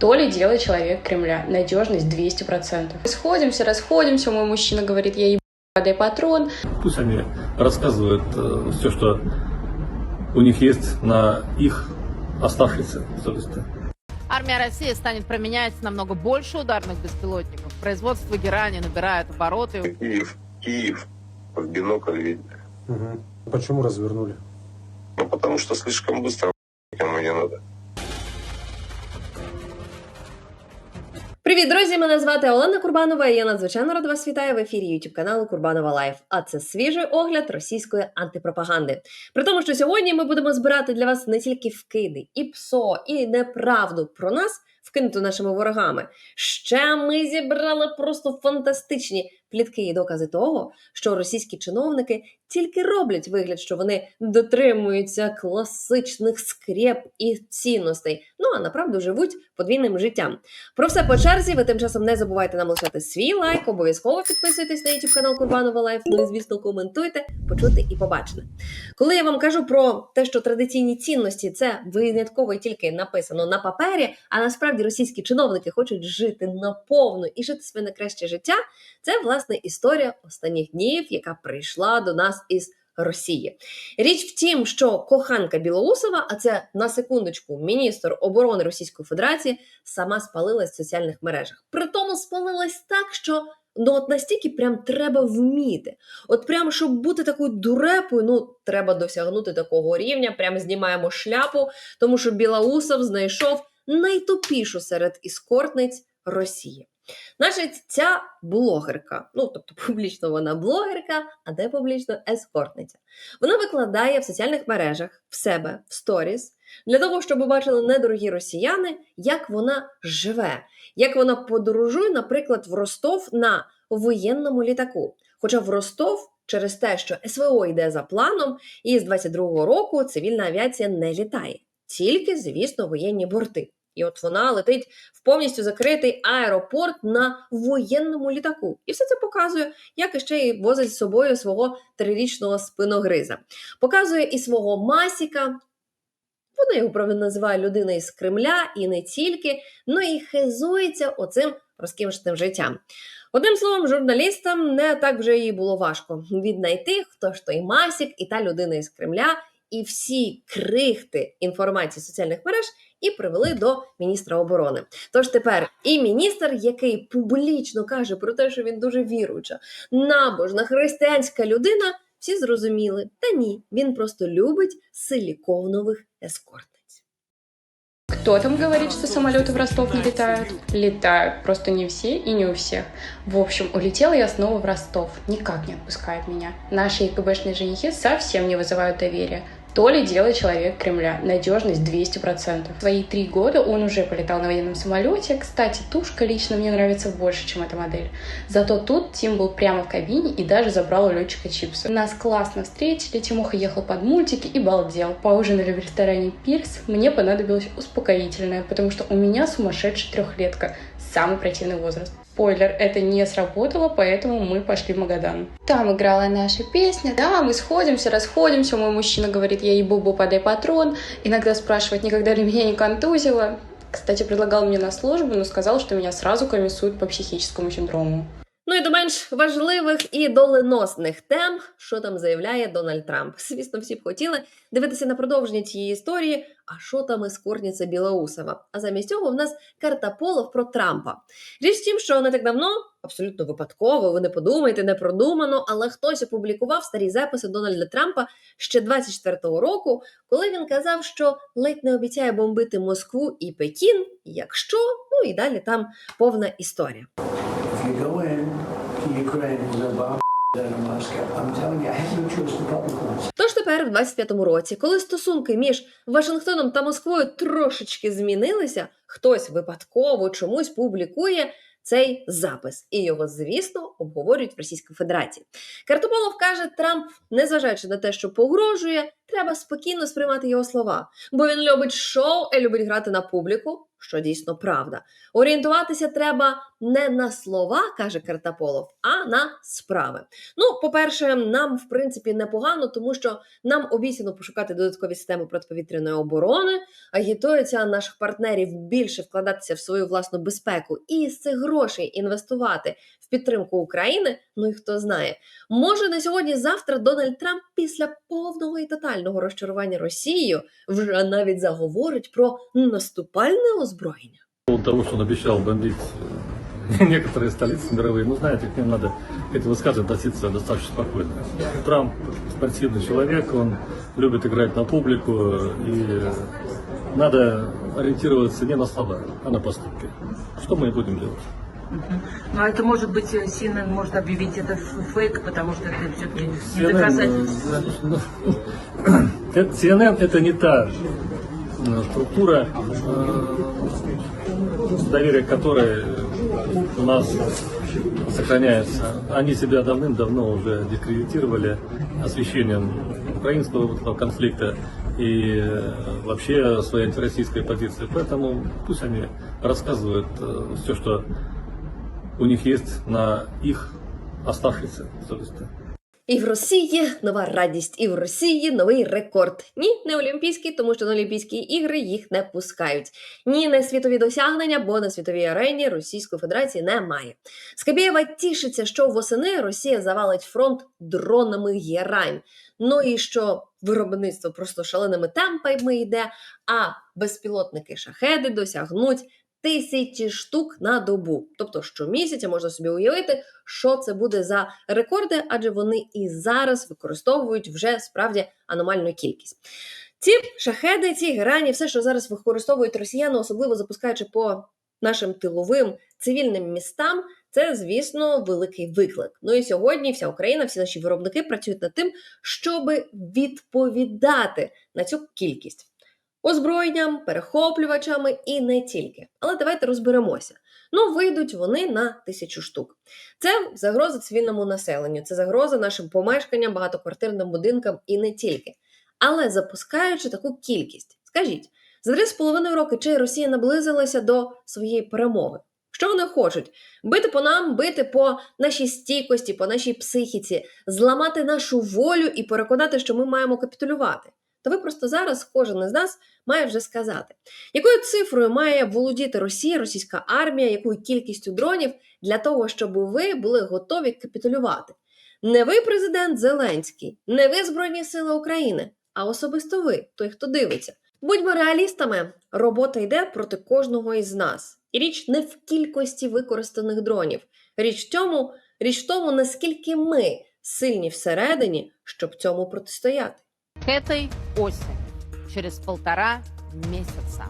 То ли дело человек Кремля. Надежность 200%. Сходимся, расходимся, мой мужчина говорит, я ебаный патрон. Пусть они рассказывают все, что у них есть на их оставшейся совести. Армия России станет применять намного больше ударных беспилотников. Производство герани набирает обороты. Киев, Киев в бинокль видно. Мгм. Почему развернули? Ну, потому что слишком быстро кому не надо. Привіт, друзі! Мене звати Олена Курбанова. і Я надзвичайно рада вас вітаю в ефірі youtube каналу Курбанова Лайф. А це свіжий огляд російської антипропаганди. При тому, що сьогодні ми будемо збирати для вас не тільки вкиди, і псо, і неправду про нас, вкинуту нашими ворогами. Ще ми зібрали просто фантастичні плітки і докази того, що російські чиновники тільки роблять вигляд, що вони дотримуються класичних скреп і цінностей. Ну а направду живуть подвійним життям. Про все по черзі. Ви тим часом не забувайте нам лишати свій лайк, обов'язково підписуйтесь на YouTube канал Курбанова Лайф. Ну і звісно, коментуйте, почути і побачити. Коли я вам кажу про те, що традиційні цінності це винятково тільки написано на папері, а насправді російські чиновники хочуть жити наповну і жити своє найкраще життя. Це власне історія останніх днів, яка прийшла до нас із Росії. Річ в тім, що коханка Білоусова, а це на секундочку міністр оборони Російської Федерації, сама спалилась в соціальних мережах. Притому спалилась так, що ну от настільки прям треба вміти. От прям щоб бути такою дурепою, ну треба досягнути такого рівня. Прям знімаємо шляпу, тому що Білоусов знайшов найтупішу серед іскортниць Росії. Значить, ця блогерка, ну тобто публічно вона блогерка, а де публічно ескортниця. Вона викладає в соціальних мережах в себе в сторіс для того, щоб бачили недорогі росіяни, як вона живе, як вона подорожує, наприклад, в Ростов на воєнному літаку. Хоча в Ростов через те, що СВО йде за планом, і з 22-го року цивільна авіація не літає, тільки, звісно, воєнні борти. І от вона летить в повністю закритий аеропорт на воєнному літаку. І все це показує, як іще й возить з собою свого трирічного спиногриза. Показує і свого масіка. Вона його правда називає людина із Кремля і не тільки, ну і хизується оцим розкішним життям. Одним словом, журналістам не так вже їй було важко віднайти, хто ж той масік і та людина із Кремля, і всі крихти інформації соціальних мереж і привели до міністра оборони. Тож тепер і міністр, який публічно каже про те, що він дуже віруюча, набожна християнська людина, всі зрозуміли. Та ні, він просто любить силіконових ескортниць. Кто там говорит, что самолеты в Ростов не летают? Летают, просто не все и не у всех. В общем, улетела я снова в Ростов. Никак не отпускает меня. Наши ИКБшные женихи совсем не вызывают доверия. То ли дело человек Кремля. Надежность 200%. В свои три года он уже полетал на военном самолете. Кстати, тушка лично мне нравится больше, чем эта модель. Зато тут Тим был прямо в кабине и даже забрал у летчика чипсы. Нас классно встретили, Тимоха ехал под мультики и балдел. Поужинали в ресторане Пирс. Мне понадобилось успокоительное, потому что у меня сумасшедшая трехлетка. Самый противный возраст. Спойлер, это не сработало, поэтому мы пошли в Магадан. Там играла наша песня. Да, мы сходимся, расходимся. Мой мужчина говорит, я ебу подай патрон. Иногда спрашивает, никогда ли меня не контузило. Кстати, предлагал мне на службу, но сказал, что меня сразу комиссуют по психическому синдрому. Ну і до менш важливих і доленосних тем, що там заявляє Дональд Трамп. Звісно, всі б хотіли дивитися на продовження цієї історії. А що там ескортниця Білоусова? А замість цього в нас карта полов про Трампа. Річ в тім, що не так давно, абсолютно випадково, ви не подумайте, не продумано, але хтось опублікував старі записи Дональда Трампа ще 24-го року, коли він казав, що ледь не обіцяє бомбити Москву і Пекін, якщо ну і далі там повна історія. Тож тепер, в 25-му році, коли стосунки між Вашингтоном та Москвою трошечки змінилися, хтось випадково чомусь публікує цей запис, і його, звісно, обговорюють в Російській Федерації. Картополов каже, Трамп, незважаючи на те, що погрожує, треба спокійно сприймати його слова, бо він любить шоу і любить грати на публіку, що дійсно правда. Орієнтуватися треба не на слова, каже Картаполов, а на справи. Ну, по-перше, нам в принципі непогано, тому що нам обіцяно пошукати додаткові системи протиповітряної оборони, агітується наших партнерів більше вкладатися в свою власну безпеку і з цих грошей інвестувати підтримку України. Ну і хто знає, може на сьогодні-завтра Дональд Трамп після повного і тотального розчарування Росією вже навіть заговорить про наступальне озброєння. По поводу того, что он обещал бомбить э, некоторые столицы мировые, ну, знаете, к ним надо к этим высказываниям относиться достаточно спокойно. Трамп спортивный человек, он любит играть на публику, и надо ориентироваться не на слова, а на поступки. Что мы и будем делать. Но это может быть, э, CNN может объявить это фейк, потому что это все-таки не CNN, доказательство. э, ну, это- CNN это не та э, структура, э, доверие которой у нас сохраняется. Они себя давным-давно уже дискредитировали освещением украинского конфликта и э, вообще своей антироссийской позиции. Поэтому пусть они рассказывают все, что у них есть на их оставшейся совести. І в Росії нова радість, і в Росії новий рекорд. Ні, не олімпійський, тому що на Олімпійські ігри їх не пускають. Ні, не світові досягнення, бо на світовій арені Російської Федерації немає. Скабєєва тішиться, що восени Росія завалить фронт дронами герань. Ну і що виробництво просто шаленими темпами йде, а безпілотники шахеди досягнуть тисячі штук на добу. Тобто щомісяця можна собі уявити, що це буде за рекорди, адже вони і зараз використовують вже справді аномальну кількість. Ці шахеди, ці герані, все, що зараз використовують росіяни, особливо запускаючи по нашим тиловим цивільним містам, це, звісно, великий виклик. Ну і сьогодні вся Україна, всі наші виробники працюють над тим, щоб відповідати на цю кількість озброєнням, перехоплювачами і не тільки. Але давайте розберемося. Ну, вийдуть вони на тисячу штук. Це загроза цивільному населенню, це загроза нашим помешканням, багатоквартирним будинкам і не тільки. Але запускаючи таку кількість, скажіть, за три з половиною роки чи Росія наблизилася до своєї перемоги? Що вони хочуть? Бити по нам, бити по нашій стійкості, по нашій психіці, зламати нашу волю і переконати, що ми маємо капітулювати. Та ви просто зараз, кожен із нас має вже сказати, якою цифрою має володіти Росія, російська армія, якою кількістю дронів для того, щоб ви були готові капітулювати. Не ви, президент Зеленський, не ви Збройні Сили України, а особисто ви, той, хто дивиться. Будьмо реалістами, робота йде проти кожного із нас. І річ не в кількості використаних дронів. Річ в тому, річ в тому, наскільки ми сильні всередині, щоб цьому протистояти К этой осени, через полтора месяца,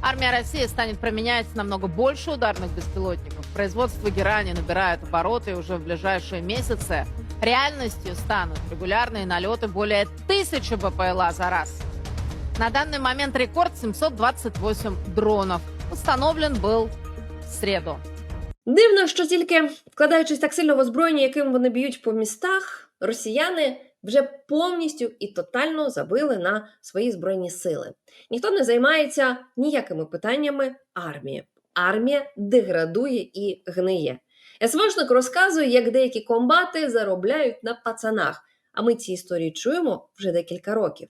армия России станет применять намного больше ударных беспилотников. Производство герани набирает обороты, и уже в ближайшие месяцы реальностью станут регулярные налеты более тысячи БПЛА за раз. На данный момент рекорд 728 дронов. Установлен был в среду. Дивно, що тільки вкладаючись так сильно в озброєння, яким вони б'ють по містах, росіяни вже повністю і тотально забили на свої збройні сили. Ніхто не займається ніякими питаннями армії. Армія деградує і гниє. СВшник розказує, як деякі комбати заробляють на пацанах. А ми ці історії чуємо вже декілька років.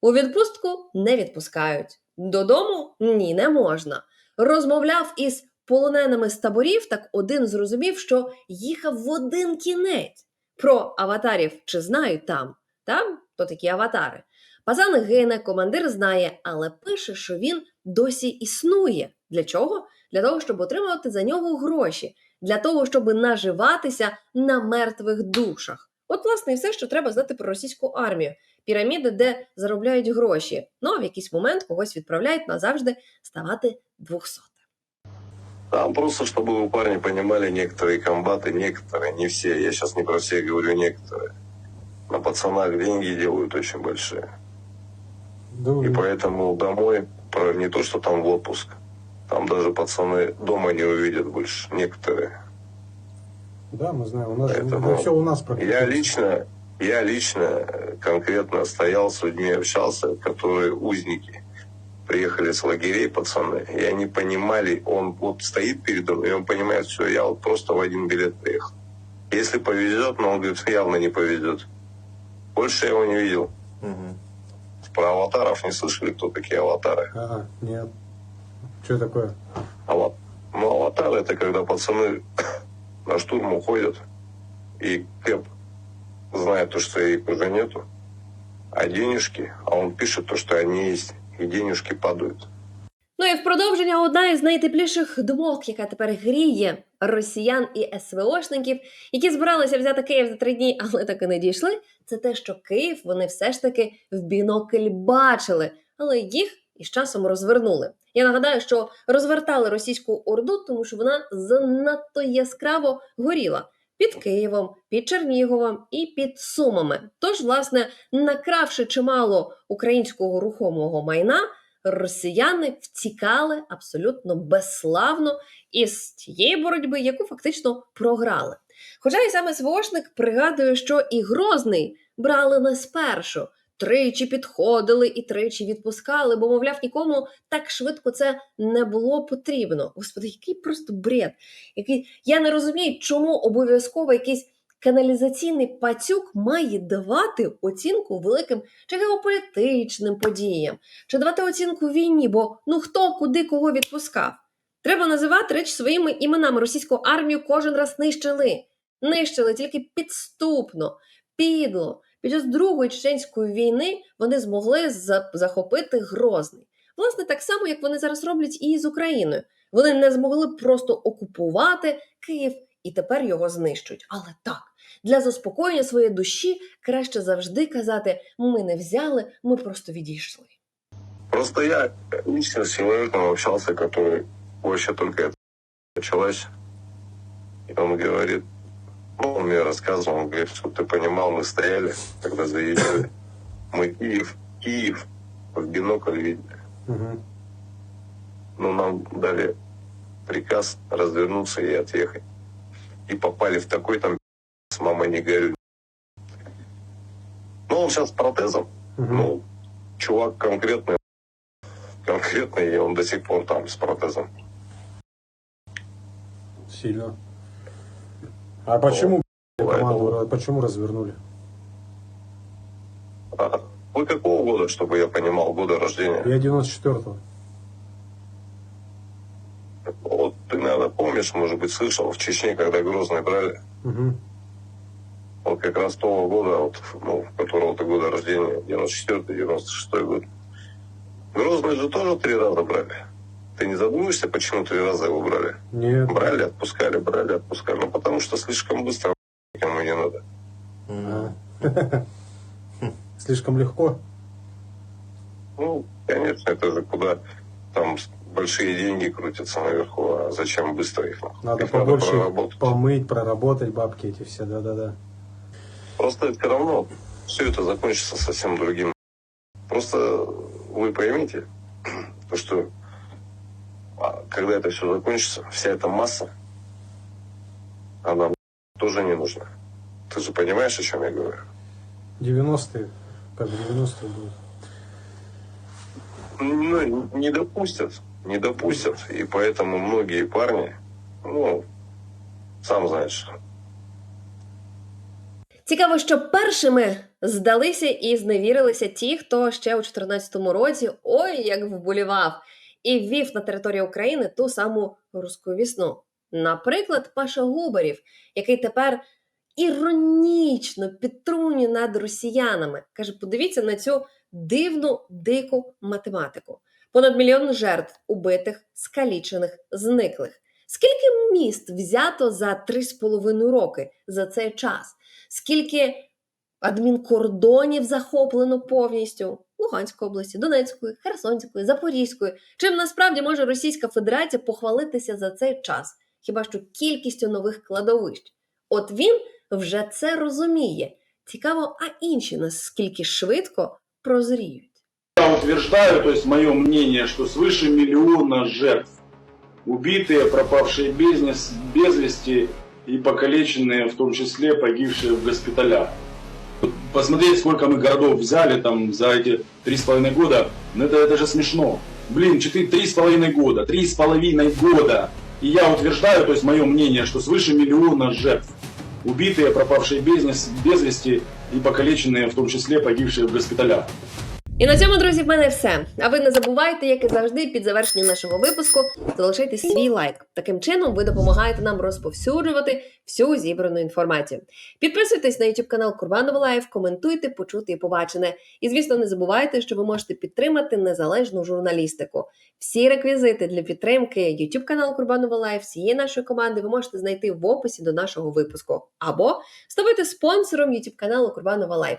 У відпустку не відпускають. Додому ні, не можна. Розмовляв із полоненими з таборів, так один зрозумів, що їхав в один кінець. Про аватарів чи знають там? Там то такі аватари. Пацан гине, командир знає, але пише, що він досі існує. Для чого? Для того, щоб отримувати за нього гроші, для того, щоб наживатися на мертвих душах. От, власне, і все, що треба знати про російську армію. Піраміди, де заробляють гроші. Ну а в якийсь момент когось відправляють назавжди ставати 200. Там просто, чтобы вы, парни, понимали, некоторые комбаты, некоторые, не все, я сейчас не про всех говорю, некоторые, на пацанах деньги делают очень большие. Да, И поэтому домой, про- не то, что там в отпуск, там даже пацаны дома не увидят больше, некоторые. да, мы знаем. У нас Поэтому все у нас Я практически. лично, Я лично конкретно стоял с людьми, общался, которые узники. Приехали с лагерей пацаны, и они понимали, он вот стоит передо мной, и он понимает, все, я вот просто в один билет приехал. Если повезет, но он говорит, явно не повезет. Больше я его не видел. Про аватаров не слышали, кто такие аватары? Ага, нет. Что такое? Ава- Ну, аватар это когда пацаны на штурм уходят, и Кэп знает то, что их уже нету, а денежки, а он пишет то, что они есть, и денежки падают. Ну і в продовження одна із найтепліших думок, яка тепер гріє росіян і СВОшників, які збиралися взяти Київ за три дні, але так і не дійшли. Це те, що Київ вони все ж таки в бінокль бачили, але їх із часом розвернули. Я нагадаю, що розвертали російську орду, тому що вона занадто яскраво горіла під Києвом, під Черніговом і під Сумами. Тож, власне, накравши чимало українського рухомого майна, росіяни втікали абсолютно безславно із тієї боротьби, яку фактично програли. Хоча і саме СВОшник пригадує, що і Грозний брали не спершу. Тричі підходили і тричі відпускали, бо, мовляв, нікому так швидко це не було потрібно. Господи, який просто бред. Який... Я не розумію, чому обов'язково якийсь каналізаційний пацюк має давати оцінку великим чи геополітичним подіям, чи давати оцінку війні, бо ну хто куди кого відпускав. Треба називати речі своїми іменами. Російську армію кожен раз нищили. Нищили тільки підступно, підло. Під час Другої чеченської війни вони змогли захопити Грозний. Власне, так само, як вони зараз роблять і з Україною. Вони не змогли просто окупувати Київ і тепер його знищують. Але так, для заспокоєння своєї душі краще завжди казати: ми не взяли, ми просто відійшли. Просто я лично с человеком общался, который вообще только это началось. И он говорит, ну, он мне рассказывал, он говорит, что ты понимал, мы стояли, когда заезжали. Мы Киев, Киев в бинокль видели. Угу. Но нам дали приказ развернуться и отъехать. И попали в такой там с мамой не горюй. Ну, он сейчас с протезом. Угу. Ну, чувак конкретный, конкретный, и он до сих пор там с протезом. Сильно. А почему команду, почему развернули? А вы какого года, чтобы я понимал, года рождения? Я 94-го. Вот ты, наверное, помнишь, может быть, слышал, в Чечне, когда Грозный брали, Угу. вот как раз того года, вот, ну, которого ты года рождения, 94-96 год. Грозный же тоже три раза брали. Ты не задумываешься, почему три раза его брали? Нет. Брали, отпускали, брали, отпускали. Ну, потому что слишком быстро никому не надо. Слишком легко. Ну, конечно, это же куда там большие деньги крутятся наверху, а зачем быстро их? Надо Их побольше проработать. помыть, проработать бабки эти все, да-да-да. Просто все равно все это закончится совсем другим. Просто вы поймите, то, что когда это все закончится, вся эта масса, она тоже не нужна. Ты же понимаешь, о чем я говорю? 90-е, как 90-е будут. Ну, не допустят, не допустят. И поэтому многие парни, ну, сам знаешь, Цікаво, що першими здалися і зневірилися ті, хто ще у 2014 році ой як вболівав і ввів на територію України ту саму руську вісну. Наприклад, Паша Губарів, який тепер іронічно підтрунює над росіянами. Каже: подивіться на цю дивну дику математику. Понад мільйон жертв убитих, скалічених, зниклих. Скільки міст взято за три з половиною роки за цей час? Скільки адмінкордонів захоплено повністю Луганської області, Донецької, Херсонської, Запорізької? Чим насправді може Російська Федерація похвалитися за цей час? Хіба що кількістю нових кладовищ? От він вже це розуміє. Цікаво, а інші наскільки швидко прозріють. Я утверждаю, то есть мое мнение, что свыше миллиона жертв, убитые, пропавшие без, нес- без вести и покалеченные, в том числе погибшие в госпиталях. Посмотреть, сколько мы городов взяли там за эти три с половиной года, ну это, это же смешно. Блин, четыре, три с половиной года, три с половиной года. И я утверждаю, то есть мое мнение, что свыше миллиона жертв. Убитые, пропавшие без, без вести и покалеченные, в том числе погибшие в госпиталях. І на цьому, друзі, в мене все. А ви не забувайте, як і завжди, під завершенням нашого випуску залишайте свій лайк. Таким чином ви допомагаєте нам розповсюджувати всю зібрану інформацію. Підписуйтесь на YouTube канал Курбанова Лайф, коментуйте, почути і побачене. І звісно, не забувайте, що ви можете підтримати незалежну журналістику. Всі реквізити для підтримки YouTube канал Курбанова Лайф, всієї нашої команди ви можете знайти в описі до нашого випуску. Або ставайте спонсором YouTube каналу Курбанова Лайф.